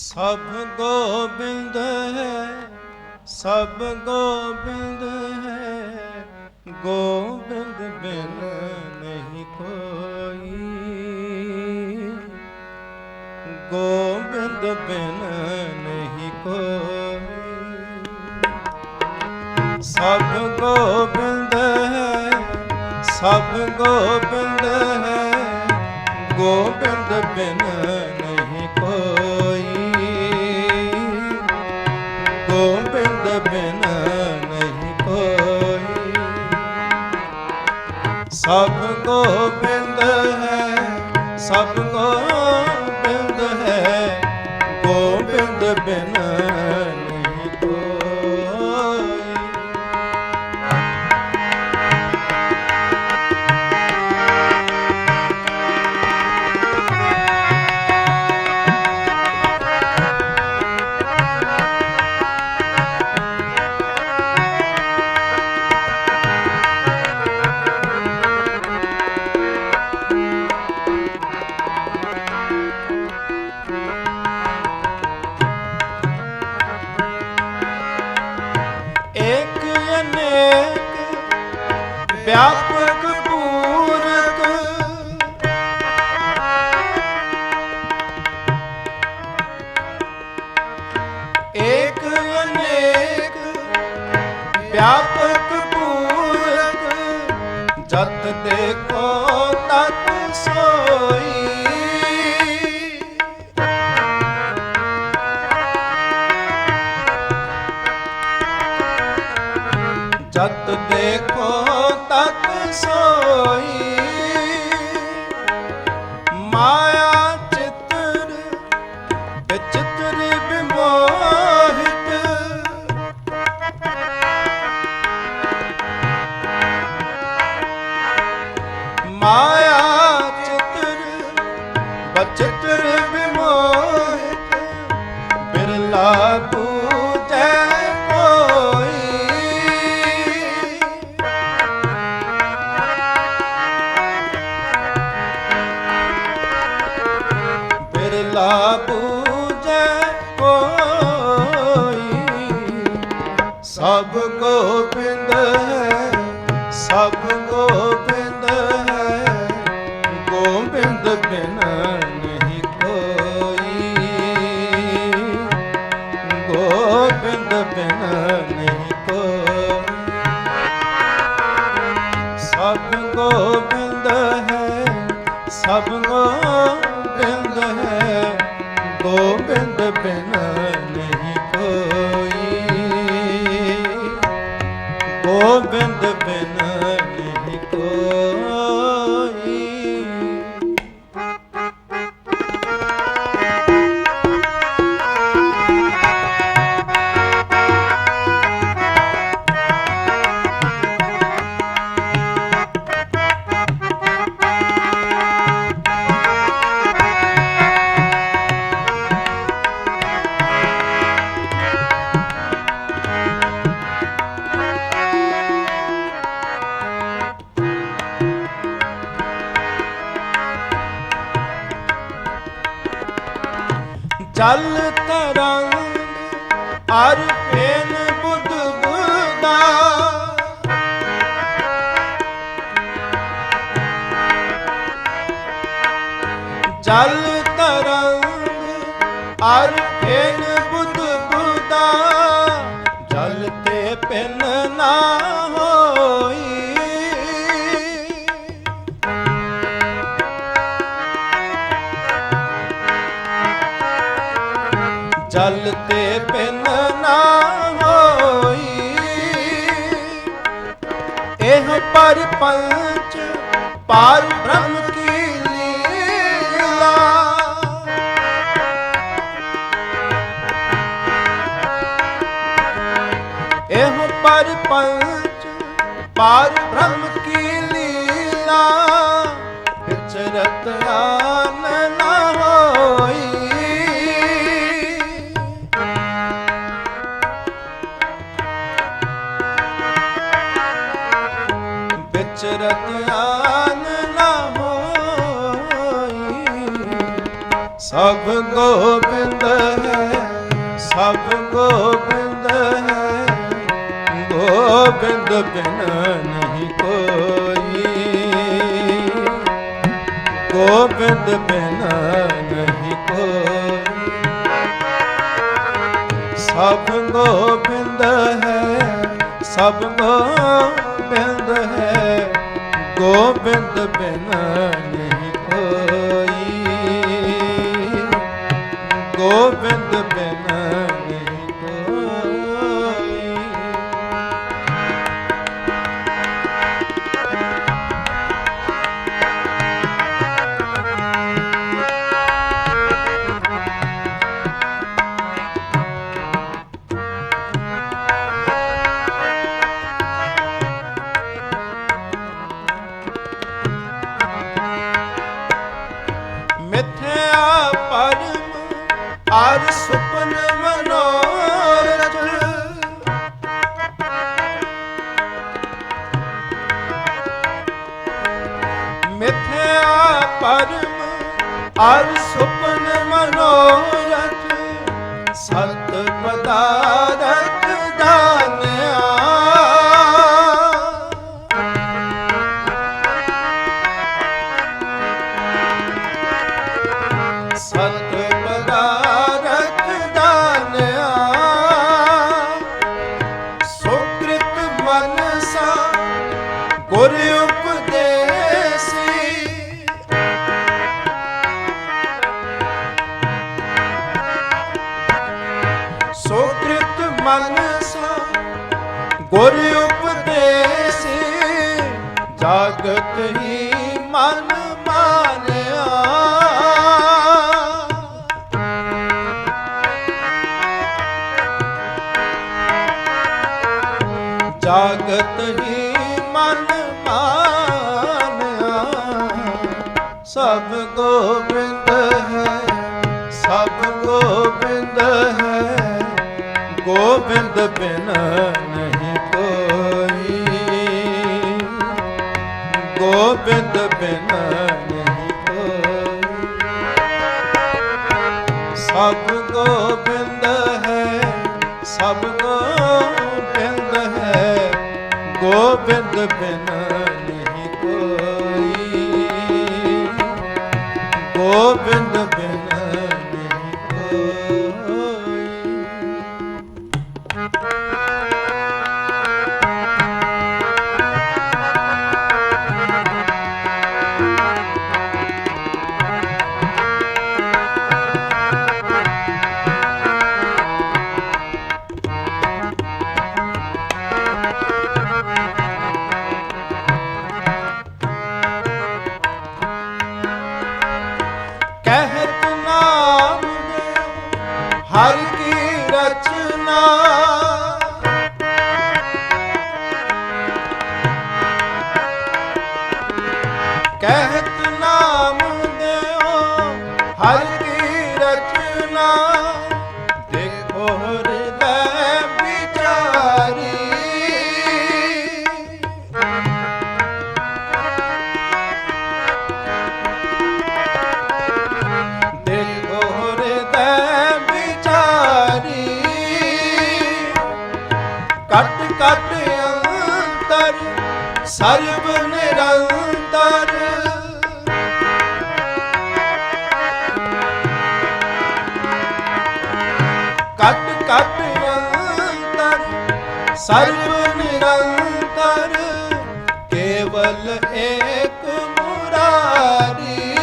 ਸਭ ਗੋਬਿੰਦ ਹੈ, ਸਭ ਗੋਬਿੰਦ ਹੈ। ਗੋਬਿੰਦ ਬਿਨ ਨਹੀਂ ਕੋਈ। ਗੋਬਿੰਦ ਬਿਨ ਨਹੀਂ ਕੋਈ। ਸਭ ਗੋਬਿੰਦ ਹੈ, ਸਭ ਗੋਬਿੰਦ ਹੈ। ਗੋਬਿੰਦ ਬਿਨ ਸਭ ਗੋਬਿੰਦ ਹੈ ਸਭ ਵਿਆਪਕ ਪੂਰਕ ਜਤ ਦੇਖੋ ਤਤ ਸੋਈ। ਜਤ ਦੇਖੋ ਤਤ ਸੋਈ। ਪੂਜੈ ਕੋਈ ਸਭ ਗੋਬਿੰਦ ਹੈ ਸਭ ਗੋਬਿੰਦ ਹੈ ਗੋਬਿੰਦ ਬਿਨ ਨਹੀਂ ਕੋਈ ਗੋਬਿੰਦ ਬਿਨ ਨਹੀਂ ਕੋਈ ਸਭ ਗੋਬਿੰਦ ਹੈ ਸਭ ਗੋਬਿੰਦ ਹੈ ਗੋਬਿੰਦ ਬਿਨ ਨਹੀਂ ਕੋਈ। ਗੋਬਿੰਦ ਬਿਨ ਜਲ ਤਰੰਗ ਅਰ ਫੇਨ ਬੁੱਧ ਬੁਦਾ ਜਲ ਤਰੰਗ ਅਰ ਜਲ ਤੇ ਪਿਨ ਨਾ ਹੋਈ। ਇਹ ਪਰ ਪੰਚ ਪਾਰ ਬ੍ਰਹਮ ਗੋਬਿੰਦ ਹੈ, ਸਭ ਗੋਬਿੰਦ ਹੈ। ਗੋਬਿੰਦ ਬਿਨ ਨਹੀਂ ਕੋਈ। ਗੋਬਿੰਦ ਬਿਨ ਨਹੀਂ ਕੋਈ। ਸਭ ਗੋਬਿੰਦ ਹੈ, ਸਭ ਗੋਬਿੰਦ ਹੈ। ਗੋਬਿੰਦ ਬਿਨ ਨਹੀਂ ਗੋਬਿੰਦ ਪਰਮ ਸੁਪਨ ਮਨੋਰਥ ਮਿਥਿਆ ਪਰਮ ਆਰ ਸੁਪਨ ਮਨੋਰਥ ਸਤ ਪਦਾਰਥ ਦਾਨਿਆ ਸਤ ਪਦਾਰਥ ਸੁਕ੍ਰਿਤ ਮਨਸਾ ਗੁਰ ਉਪਦੇਸੀ ਜਾਗਤ ਹੀ ਮਨ ਮਾਨਿਆ। ਜਾਗਤ ਹੀ ਮਨ ਮਾਨਿਆ। ਸਭ ਗੋਬਿੰਦ ਹੈ, ਸਭ ਗੋਬਿੰਦ ਹੈ। ਗੋਬਿੰਦ ਬਿਨ ਨਹੀਂ ਕੋਈ। ਗੋਬਿੰਦ ਬਿਨ ਨਹੀਂ ਕੋਈ। ਸਭ ਗੋਬਿੰਦ ਹੈ, ਸਭ ਗੋਬਿੰਦ ਹੈ। ਗੋਬਿੰਦ ਬਿਨ ਨਹੀਂ ਕੋਈ। ਗੋਬਿੰਦ ਬਿਨ ਹਰ ਕੀ ਰਚਨਾ ਅੰਤਰ ਸਰਬ ਨਿਰੰਤਰ। ਕਟ ਕਟ ਅੰਤਰ ਸਰਬ ਨਿਰੰਤਰ। ਕੇਵਲ ਏਕ ਮੁਰਾਰੀ